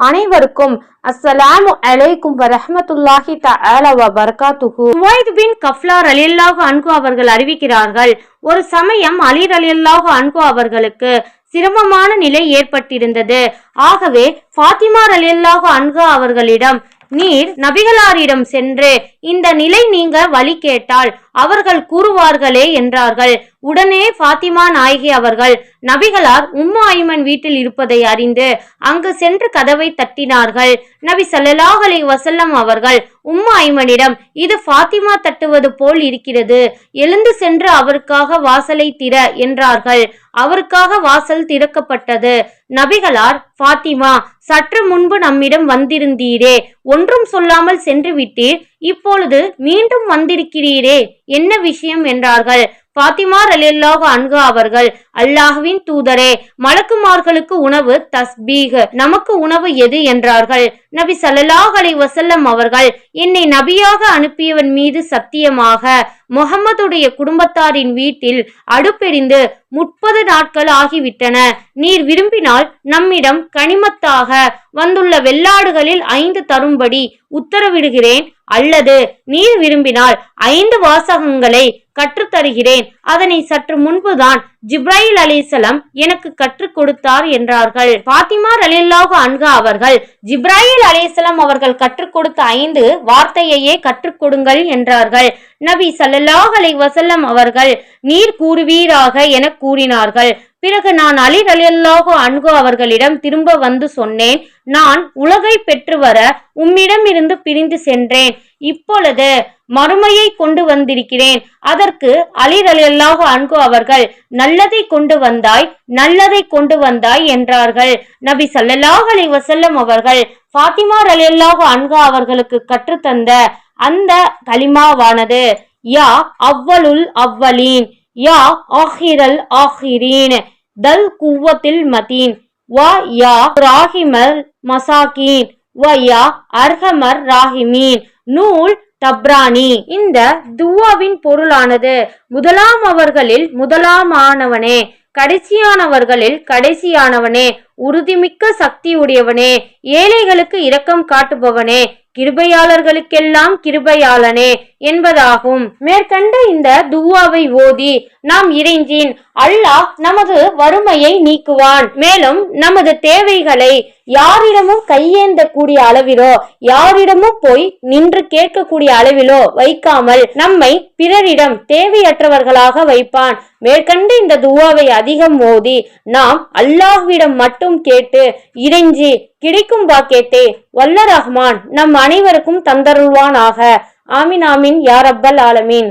அனைவருக்கும் அஸ்ஸலாமு அலைக்கும் வரஹ்மத்துல்லாஹி தஆலா வ பரகாத்துஹு. சுவைத் பின் கஃப்லா ரலியல்லாஹு அன்கு அவர்கள் அறிவிக்கிறார்கள் ஒரு சமயம் அலி ரலியல்லாஹு அன்கு அவர்களுக்கு சிரமமான நிலை ஏற்பட்டிருந்தது. ஆகவே ஃபாத்திமா ரலியல்லாஹு அன்கு அவர்களிடம் நீர் நபிகளாரிடம் சென்று இந்த நிலை நீங்க வழி கேட்டால் அவர்கள் கூறுவார்களே என்றார்கள். உடனே ஃபாத்திமா நாயகி அவர்கள் நபிகளார் உம்மு ஐமன் வீட்டில் இருப்பதை அறிந்து அங்கு சென்று கதவை தட்டினார்கள். நபி ஸல்லல்லாஹு வசல்லம் அவர்கள் உம்மு ஐமனிடம் இது பாத்திமா தட்டுவது போல் இருக்கிறது எழுந்து சென்று அவருக்காக வாசலை திற என்றார்கள். அவருக்காக வாசல் திறக்கப்பட்டது. நபிகளார் பாத்திமா சற்று முன்பு நம்மிடம் வந்திருந்தீரே ஒன்றும் சொல்லாமல் சென்று விட்டீர் இப்பொழுது மீண்டும் வந்திருக்கிறீரே என்ன விஷயம் என்றார்கள். பாத்திமா ரலியல்லாஹு அன்கு அவர்கள் அல்லாஹ்வின் தூதரே மலக்குமார்களுக்கு உணவு தஸ்பீக் நமக்கு உணவு எது என்றார்கள்? நபி சல்லாஹ் அலைஹி வசல்லம் அவர்கள் என்னை நபியாக அனுப்பியவன் மீது சத்தியமாக முகம்மதுடைய குடும்பத்தாரின் வீட்டில் அடுப்பெறிந்து முப்பது நாட்கள் ஆகிவிட்டன. நீர் விரும்பினால் நம்மிடம் கனிமத்தாக வந்துள்ள வெள்ளாடுகளில் ஐந்து தரும்படி உத்தரவிடுகிறேன். அல்லது நீர் விரும்பினால் ஐந்து வாசகங்களை கற்றுத்தருகிறேன். அதனை சற்று முன்புதான் ஜிப்ராயில் அலிசலம் எனக்கு கற்றுக் கொடுத்தார் என்றார்கள். பாத்திமா ரலில்லாஹு அன்ஹா அவர்கள் ஜிப்ராயில் அலிசலம் அவர்கள் கற்றுக் கொடுத்த ஐந்து வார்த்தையையே கற்றுக் கொடுங்கள் என்றார்கள். நபி ஸல்லல்லாஹு அலைஹி வசல்லம் அவர்கள் நீர் கூறுவீராக என கூறினார்கள். பிறகு நான் அலி ரலியல்லாஹு அன்கோ அவர்களிடம் திரும்ப வந்து சொன்னேன். நான் உலகை பெற்று வர உம்மிடம் இருந்து பிரிந்து சென்றேன். இப்பொழுது மறுமையை கொண்டு வந்திருக்கிறேன். அதற்கு அலி அன்கு அவர்கள் நல்லதை கொண்டு வந்தாய் நல்லதை கொண்டு வந்தாய் என்றார்கள். நபி சல்லல்லாஹ் அலி வசல்லம் அவர்கள் ஃபாத்திமா ரலியல்லாஹு அன்கு அவர்களுக்கு கற்றுத்தந்த அந்த கலிமாவானது யா அவ்வலுல் அவ்வலீன் யா ஆஹிரல் ஆஹிரீன் தல் குவத்தில் மதீன் வா யா ராஹிமல் மசாகீன் வ யா அர்ஹமர் ராஹிமீன் நூல் தப்ரானி. இந்த துவாவின் பொருளானது முதலாம் அவர்களில் முதலாமானவனே கடைசியானவர்களில் கடைசியானவனே உறுதிமிக்க சக்தியுடையவனே ஏழைகளுக்கு இரக்கம் காட்டுபவனே கிருபையாளர்களுக்கெல்லாம் கிருபையாளனே என்பதாகும். மேற்கண்ட இந்த துவாவை ஓதி நாம் இறைஞ்சின் அல்லாஹ் நமது வறுமையை நீக்குவான். மேலும் நமது தேவைகளை யாரிடமும் கையேந்த கூடிய அளவிலோ யாரிடமும் போய் நின்று கேட்கக்கூடிய அளவிலோ வைக்காமல் நம்மை பிறரிடம் தேவையற்றவர்களாக வைப்பான். மேற்கண்ட இந்த துவாவை அதிகம் ஓதி நாம் அல்லாஹ்விடம் மட்டும் கேட்டு இறைஞ்சி கிடைக்கும் பாக்கியத்தை வல்ல ரஹ்மான் நம் அனைவருக்கும் தந்தருள்வானாக. ஆமின் ஆமின் யா ஆலமீன்.